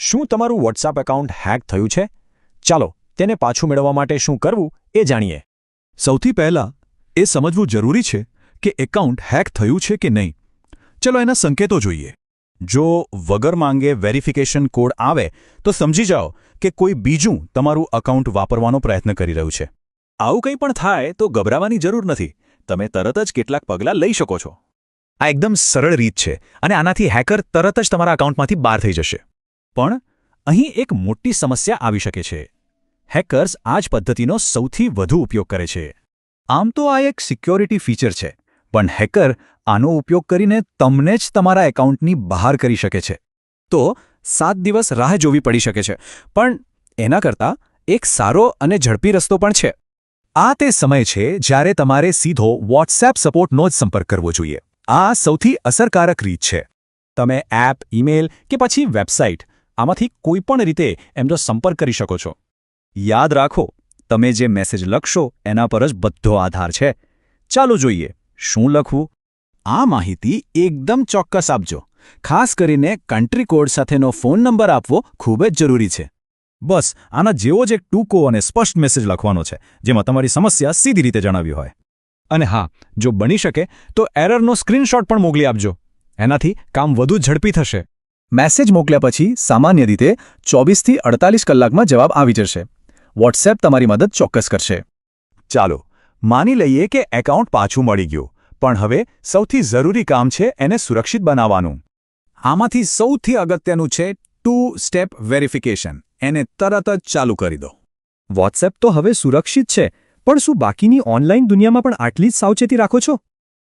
શું તમારું WhatsApp account hack થયું છે? ચાલો, તેને પાછું મેળવવા માટે શું કરવું એ જાણીએ. સૌથી પહેલા, એ સમજવું જરૂરી છે કે એકાઉન્ટ હેક થયું છે કે નહીં. ચલો એના સંકેતો જોઈએ. જો વગર માંગે વેરિફિકેશન કોડ આવે, તો સમજી જાઓ કે કોઈ બીજું તમારું અકાઉન્ટ વાપરવાનો પ્રયત્ન કરી રહ્યું છે. આવું કંઈ પણ થાય તો ગભરાવાની જરૂર નથી. તમે તરત જ કેટલાક પગલાં લઈ શકો છો. આ એકદમ સરળ રીત છે અને આનાથી હેકર તરત જ તમારા અકાઉન્ટમાંથી બહાર થઈ જશે. પણ અહીં એક મોટી સમસ્યા આવી શકે છે. હેકર્સ આ જ પદ્ધતિનો સૌથી વધુ ઉપયોગ કરે છે. આમ તો આ એક સિક્યોરિટી ફીચર છે, પણ હેકર આનો ઉપયોગ કરીને તમને જ તમારા એકાઉન્ટની બહાર કરી શકે છે. તો સાત દિવસ રાહ જોવી પડી શકે છે, પણ એના કરતાં એક સારો અને ઝડપી રસ્તો પણ છે. આ તે સમય છે જ્યારે તમારે સીધો વોટ્સએપ સપોર્ટનો જ સંપર્ક કરવો જોઈએ. આ સૌથી અસરકારક રીત છે. તમે એપ, ઈમેલ કે પછી વેબસાઇટ આમાંથી કોઈ પણ રીતે એમનો સંપર્ક કરી શકો છો. યાદ રાખો, તમે જે મેસેજ લખશો એના પર જ બધો આધાર છે. ચાલો જોઈએ, શું લખવું? આ માહિતી એકદમ ચોક્કસ આપજો. ખાસ કરીને કન્ટ્રી કોડ સાથેનો ફોન નંબર આપવો ખૂબ જ જરૂરી છે. બસ, આના જેવો જ એક ટૂંકો અને સ્પષ્ટ મેસેજ લખવાનો છે, જેમાં તમારી સમસ્યા સીધી રીતે જણાવી હોય. અને હા, જો બની શકે, તો એરરનો સ્ક્રીનશોટ પણ મોકલી આપજો. એનાથી કામ વધુ ઝડપી થશે. મેસેજ મોકલ્યા પછી સામાન્ય રીતે ચોવીસથી અડતાલીસ કલાકમાં જવાબ આવી જશે. વોટ્સએપ તમારી મદદ ચોક્કસ કરશે. ચાલો, માની લઈએ કે એકાઉન્ટ પાછું મળી ગયું, પણ હવે સૌથી જરૂરી કામ છે એને સુરક્ષિત બનાવવાનું. આમાંથી સૌથી અગત્યનું છે ટુ સ્ટેપ વેરિફિકેશન એને તરત જ ચાલુ કરી દો. વોટ્સએપ તો હવે સુરક્ષિત છે, પણ શું બાકીની ઓનલાઈન દુનિયામાં પણ આટલી જ સાવચેતી રાખો છો?